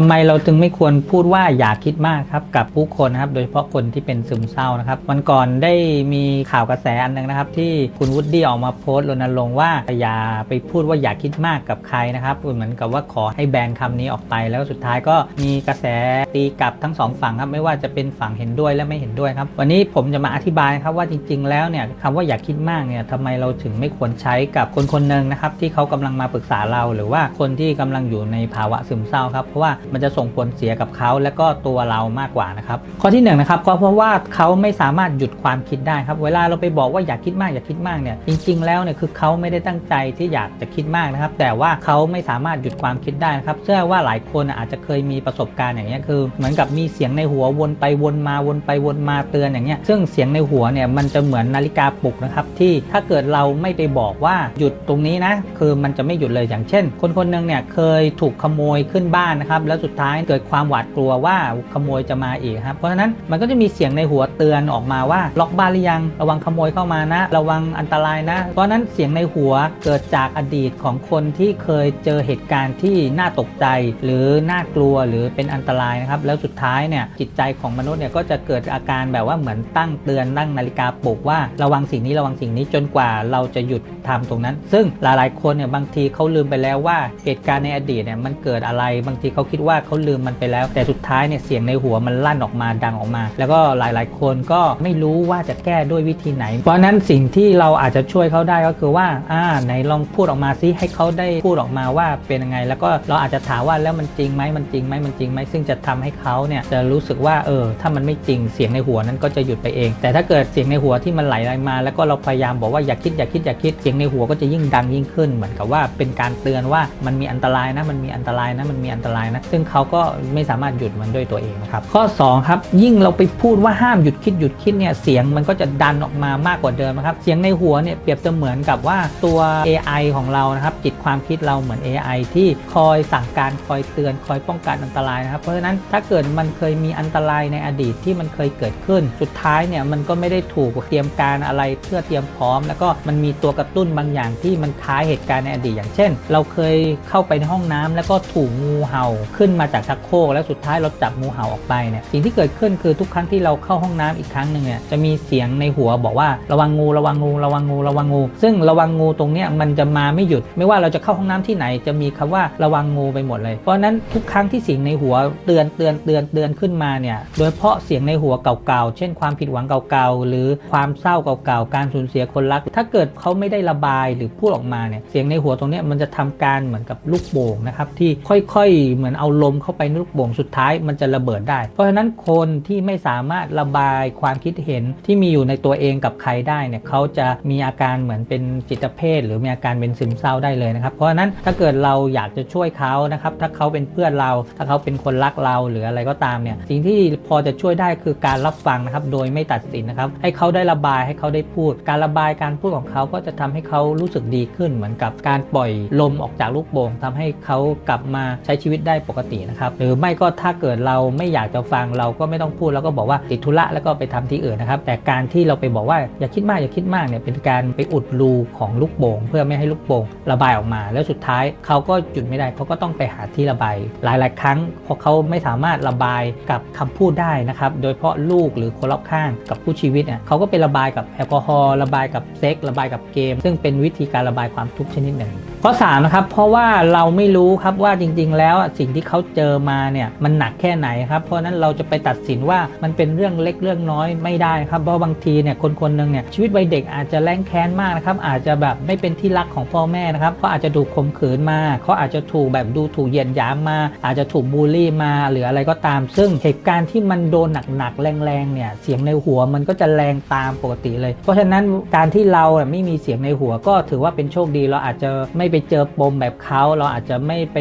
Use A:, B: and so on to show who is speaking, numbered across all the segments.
A: ทำไมเราจึงไม่ควรพูดว่าอย่าคิดมากครับกับผู้คนนะครับ โดยเฉพาะคนที่เป็นซึมเศร้านะครับวันก่อนได้มีข่าวกระแสอันหนึงนะครับ ที่คุณวุฒิออกมาโพสต์รณรงค์ว่าอย่าไปพูดว่าอย่าคิดมากกับใครนะครับเหมือนกับว่าขอให้แบนคำนี้ออกไป แล้วสุดท้ายก็มีกระแสตีกลับทั้งสองฝั่งครับไม่ว่าจะเป็นฝั่งเห็นด้วยและไม่เห็นด้วยครับ วันนี้ผมจะมาอธิบายครับว่าจริง ๆ แล้วเนี่ยคำว่าอย่าคิดมากเนี่ยทำไมเราถึงไม่ควรใช้กับคนคนหนึ่งนะครับที่เขากำลังมาปรึกษาเรา หรือว่าคนที่กำลังอยู่ในภาวะซึมเศร้าครับเพราะว่ามันจะส่งผลเสียกับเขาและก็ตัวเรามากกว่านะครับข้อที่หนึ่งนะครับก็เพราะว่าเขาไม่สามารถหยุดความคิดได้ครับ เวลาเราไปบอกว่าอย่าคิดมากอย่าคิดมากเนี่ยจริง ๆ แล้วเนี่ยคือเขาไม่ได้ตั้งใจที่อยากจะคิดมากนะครับ แต่ว่าเขาไม่สามารถหยุดความคิดได้นะครับเชื่อว่าหลายคนอาจจะเคยมีประสบการณ์อย่างเงี้ยคือ เหมือนกับมีเสียงในหัววนไปวนมาวนไปวนมาเตือนอย่างเงี้ยซึ่งเสียงในหัวเนี่ยมันจะเหมือนนาฬิกาปลุกนะครับที่ถ้าเกิดเราไม่ไปบอกว่าหยุดตรงนี้นะคือมันจะไม่หยุดเลยอย่างเช่น คนคนหนึงเนี่ยเคยถูกขโมยขึ้นบ้านนะครับแล้วสุดท้ายเกิดความหวาดกลัวว่าขโมยจะมาอีกครับเพราะฉะนั้นมันก็จะมีเสียงในหัวเตือนออกมาว่าล็อกบ้านหรือยังระวังขโมยเข้ามานะ ระวังอันตรายนะ เพราะนั้นเสียงในหัวเกิดจากอดีตของคนที่เคยเจอเหตุการณ์ที่น่าตกใจ หรือน่ากลัวหรือเป็นอันตรายนะครับแล้วสุดท้ายเนี่ยจิตใจของมนุษย์เนี่ยก็จะเกิดอาการแบบว่าเหมือนตั้งเตือนตั้งนาฬิกาปลุกว่าระวังสิ่งนี้ระวังสิ่งนี้จนกว่าเราจะหยุดทำตรงนั้น ซึ่งหลายๆคนเนี่ยบางทีเขาลืมไปแล้วว่าเหตุการณ์ในอดีตเนี่ยมันเกิดอะไรบางทีเขาคิดว่าเขาลืมมันไปแล้ว แต่สุดท้ายเนี่ยเสียงในหัวมันลั่นออกมาดังออกมา แล้วก็หลายๆ คนก็ไม่รู้ว่าจะแก้ด้วยวิธีไหน เพราะนั้นสิ่งที่เราอาจจะช่วยเขาได้ก็คือว่าอ่าไหนลองพูดออกมาซิให้เขาได้พูดออกมาว่าเป็นยังไง แล้วก็เราอาจจะถามว่าแล้วมันจริงไหมมันจริงไหมมันจริงไหมซึ่งจะทำให้เขาเนี่ยจะรู้สึกว่าเออถ้ามันไม่จริงเสียงในหัวนั้นก็จะหยุดไปเอง แต่ถ้าเกิดเสียงในหัวที่มันไหลมา แล้วก็เราพยายามบอกว่าอย่าคิดอย่าคิดอย่าคิดเสียงในหัวก็จะยิ่งดังยิ่งขึ้น เหมือนกับว่าเป็นการเตือนว่ามันมีอันตรายนะมันมีอันตรายนะมันมีอันตรายนะซึ่งเขาก็ไม่สามารถหยุดมันด้วยตัวเองนะครับ ข้อสองครับ ยิ่งเราไปพูดว่าห้ามหยุดคิดหยุดคิดเนี่ยเสียงมันก็จะดันออกมามากกว่าเดิมนะครับ เสียงในหัวเนี่ยเปรียบเสมือนกับว่าตัว AI ของเรานะครับ จิตความคิดเราเหมือน AI ที่คอยสั่งการคอยเตือนคอยป้องกันอันตรายนะครับ เพราะฉะนั้นถ้าเกิดมันเคยมีอันตรายในอดีตที่มันเคยเกิดขึ้น สุดท้ายเนี่ยมันก็ไม่ได้ถูกเตรียมการอะไรเพื่อเตรียมพร้อม แล้วก็มันมีตัวกระตุ้นบางอย่างที่มันคล้ายเหตุการณ์ในอดีตอย่างเช่น เราเคยเข้าไปในห้องน้ำแล้วก็ถูกงูเห่าขึ้นมาจากชักโครกแล้วสุดท้ายเราจับงูเห่าออกไปเนี่ยสิ่งที่เกิดขึ้นคือทุกครั้งที่เราเข้าห้องน้ำอีกครั้งหนึ่งเนี่ยจะมีเสียงในหัวบอกว่าระวังงูระวังงูระวังงูระวังงู ซึ่งระวังงูตรงเนี้ยมันจะมาไม่หยุด ไม่ว่าเราจะเข้าห้องน้ำที่ไหน จะมีคำว่าระวังงูไปหมดเลย เพราะนั้นทุกครั้งที่เสียงในหัวเตือนเตือนเตือนเตือนขึ้นมาเนี่ยโดยเฉพาะเสียงในหัวเก่าๆเช่น ความผิดหวังเก่าๆหรือความเศร้าเก่าๆการสูญเสียคนรัก ถ้าเกิดเขาไม่ได้ระบายหรือพูดออกมาเนี่ยเสียงในหัวตรงนี้มันจะทำการเหมือนกับลูกโป่งนะครับที่ค่อยๆ เหมือนเอาลมเข้าไปในลูกโป่งสุดท้ายมันจะระเบิดได้ เพราะฉะนั้นคนที่ไม่สามารถระบายความคิดเห็นที่มีอยู่ในตัวเองกับใครได้เนี่ยเขาจะมีอาการเหมือนเป็นจิตเภทหรือมีอาการเป็นซึมเศร้าได้เลยนะครับ เพราะฉะนั้นถ้าเกิดเราอยากจะช่วยเขานะครับถ้าเขาเป็นเพื่อนเรา ถ้าเขาเป็นคนรักเราหรืออะไรก็ตามเนี่ยสิ่งที่พอจะช่วยได้คือการรับฟังนะครับโดยไม่ตัดสินนะครับให้เขาได้ระบายให้เขาได้พูด การระบายการพูดของเขาก็จะทำให้เขารู้สึกดีขึ้นเหมือนกับการปล่อยลมออกจากลูกโป่งทำให้เขากลับมาใช้ชีวิตได้ปกตินะครับหรือไม่ก็ถ้าเกิดเราไม่อยากจะฟังเราก็ไม่ต้องพูดแล้วก็บอกว่าติดธุระแล้วก็ไปทำที่อื่นนะครับ แต่การที่เราไปบอกว่าอย่าคิดมากอย่าคิดมากเนี่ยเป็นการไปอุดรูของลูกโป่งเพื่อไม่ให้ลูกโป่งระบายออกมา แล้วสุดท้ายเขาก็หยุดไม่ได้เขาก็ต้องไปหาที่ระบายหลาย ๆ ครั้งพอเขาไม่สามารถระบายกับคำพูดได้นะครับ โดยเฉพาะลูกหรือคนรอบข้างกับผู้ชีวิตเนี่ยเขาก็ไประบายกับแอลกอฮอล์ระบายกับเซ็กระบายกับเกม ซึ่งเป็นวิธีการระบายความทุกข์ชนิดหนึ่ง ข้อ3นะครับเพราะว่าเราไม่รู้ครับว่าจริง ๆ แล้วสิ่งที่เขาเจอมาเนี่ยมันหนักแค่ไหนครับ เพราะนั้นเราจะไปตัดสินว่ามันเป็นเรื่องเล็กเรื่องน้อยไม่ได้ครับเพราะบางทีเนี่ยคนคนหนึ่งเนี่ยชีวิตวัยเด็กอาจจะแรงแค้นมากนะครับอาจจะแบบไม่เป็นที่รักของพ่อแม่นะครับเขาอาจจะถูกข่มขืนมาเขาอาจจะถูกแบบดูถูกเหยียดหยามมา อาจจะถูกบูลลี่มา หรืออะไรก็ตาม ซึ่งเหตุการณ์ที่มันโดนหนักๆแรงๆเนี่ยเสียงในหัวมันก็จะแรงตามปกติเลย เพราะฉะนั้นการที่เราไม่มีเสียงในหัวก็ถือว่าเป็นโชคดีเราอาจจะไม่ไปเจอปมแบบเขาเราอาจจะไม่ไป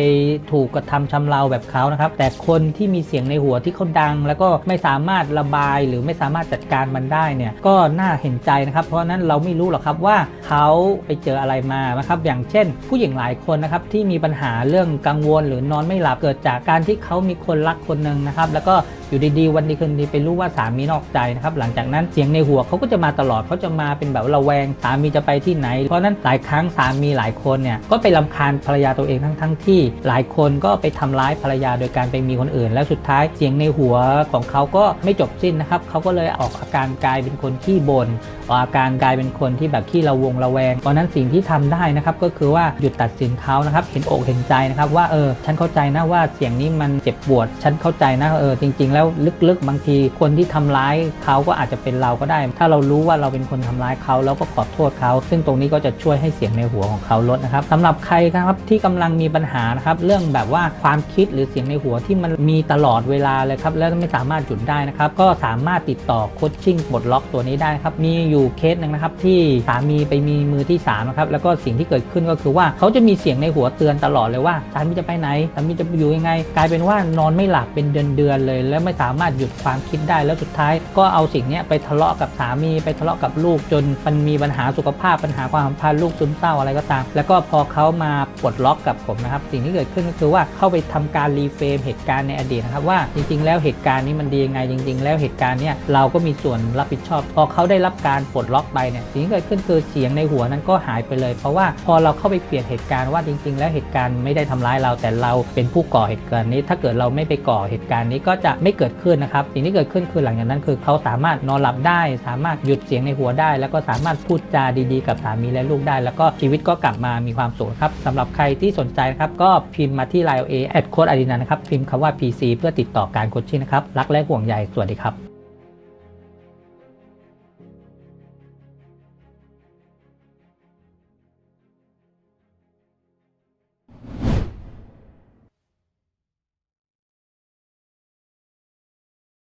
A: ถูกกระทำชำเราแบบเขานะครับ แต่คนที่มีเสียงในหัวที่เขาดัง แล้วก็ไม่สามารถระบายหรือไม่สามารถจัดการมันได้เนี่ยก็น่าเห็นใจนะครับ เพราะนั้นเราไม่รู้หรอกครับว่าเขาไปเจออะไรมานะครับอย่างเช่น ผู้หญิงหลายคนนะครับที่มีปัญหาเรื่องกังวลหรือนอนไม่หลับเกิดจากการที่เขามีคนรักคนหนึ่งนะครับแล้วก็อยู่ดีๆวันดีคืนดีไปรู้ว่าสามีนอกใจนะครับหลังจากนั้นเสียงในหัวเขาก็จะมาตลอดเขาจะมาเป็นแบบระแวงสามีจะไปที่ไหน เพราะนั้นหลายครั้งสามีหลายคนเนี่ยก็ไปรำคาญภรรยาตัวเองทั้งทั้งที่ หลายคนก็ไปทำร้ายภรรยาโดยการไปมีคนอื่น แล้วสุดท้ายเสียงในหัวของเขาก็ไม่จบสิ้นนะครับเขาก็เลยออกอาการกลายเป็นคนขี้บ่นอาการกลายเป็นคนที่แบบขี้ระวงระแวงเพราะนั้นสิ่งที่ทำได้นะครับก็คือว่าหยุดตัดสินเขานะครับเห็นอกเห็นใจนะครับว่าเออฉันเข้าใจนะว่าเสียงนี้มันเจ็บปวด ฉันเข้าใจนะเออจริง ๆ แล้วลึกๆบางทีคนที่ทำร้ายเขาก็อาจจะเป็นเราก็ได้ ถ้าเรารู้ว่าเราเป็นคนทำร้ายเขาแล้วก็ขอโทษเขา ซึ่งตรงนี้ก็จะช่วยให้เสียงในหัวของเขาลดนะครับสำหรับใครครับที่กำลังมีปัญหานะครับเรื่องแบบว่าความคิดหรือเสียงในหัวที่มันมีตลอดเวลาเลยครับแล้วไม่สามารถหยุดได้นะครับก็สามารถติดต่อโคชชิ่งปลดล็อกตัวนี้ได้ครับมีอยู่เคสหนึ่งนะครับที่สามีไปมีมือที่สามนะครับแล้วก็สิ่งที่เกิดขึ้นก็คือว่าเขาจะมีเสียงในหัวเตือนตลอดเลยว่าสามีจะไปไหนสามีจะอยู่ยังไง กลายเป็นว่านอนไม่หลับเป็นเดือนๆเลย แล้วไม่สามารถหยุดความคิดได้แล้วสุดท้าย ก็เอาสิ่งนี้ไปทะเลาะกับสามีไปทะเลาะกับลูกจนมันมีปัญหาสุขภาพปัญหาความสัมพันธ์ลูกซึมเศร้าอะไรก็ตาม แล้วก็พออเขามาปลดล็อกกับผมนะครับ สิ่งที่เกิดขึ้นก็คือว่าเข้าไปทำการรีเฟรมเหตุการณ์ในอดีตนะครับว่าจริง ๆ แล้วเหตุการณ์นี้มันดียังไงจริง ๆ แล้วเหตุการณ์เนี้ยเราก็มีส่วนรับผิดชอบ พอเขาได้รับการปลดล็อกไปเนี่ยสิ่งที่เกิดขึ้นคือเสียงในหัวนั้นก็หายไปเลย เพราะว่าพอเราเข้าไปเปลี่ยนเหตุการณ์ว่าจริง ๆ แล้วเหตุการณ์ไม่ได้ทำร้ายเราแต่เราเป็นผู้ก่อเหตุการณ์นี้ ถ้าเกิดเราไม่ไปก่อเหตุการณ์นี้ก็จะไม่เกิดขึ้นนะครับสิ่งที่เกิดขึ้นคือหลังจากนั้นคือเขาสามารถนอนหลับได้ สามารถหยุดเสียงในหัวได้ แล้วก็สามารถพูดจาดี ๆ กับสามีและลูกได้ แล้วก็ชีวิตก็กลับมามีความสุขครับสำหรับใครที่สนใจนะครับก็พิมพ์มาที่ Line A แอดโค้ดอาดินานะครับพิมพ์คำว่า PC เพื่อติดต่อการโคชชิ่งนะครับรักและห่วงใยสวัสดีครับ